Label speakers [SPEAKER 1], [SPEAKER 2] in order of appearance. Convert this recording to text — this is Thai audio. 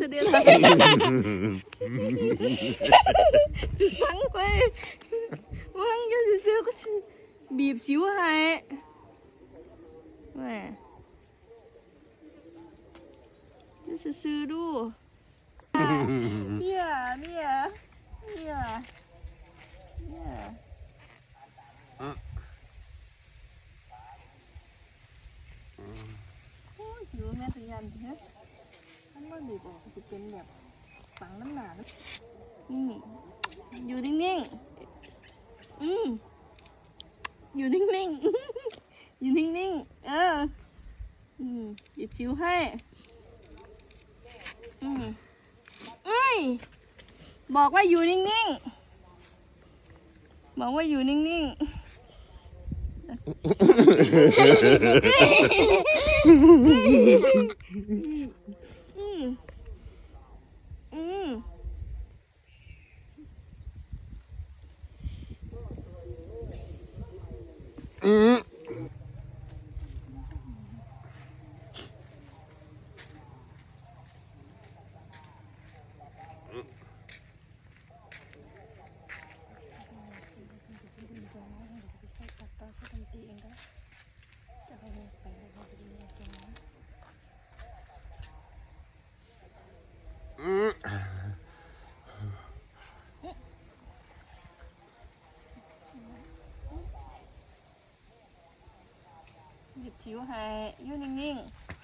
[SPEAKER 1] จะได้ละฟังไปฟังจะซื้อๆก็สิบีบสิวให้แหม่จะซื้อดูเนี่ยเนี่ยเนี่ยเนี่ยโอ้ยสิวแม่ตะยันเฮ้ย มันมันบีบออกจะเป็นแบบฝังน้ำหนานะอืมอยู่นิ่งๆ อืมอยู่นิ่งๆ อยู่นิ่งๆ เออ อืมหยิบชิวให้ อืมเอ้ย บอกว่าอยู่นิ่งๆ บอกว่าอยู่นิ่งๆ อืมอืม ผิวให้อยู่นิ่งๆ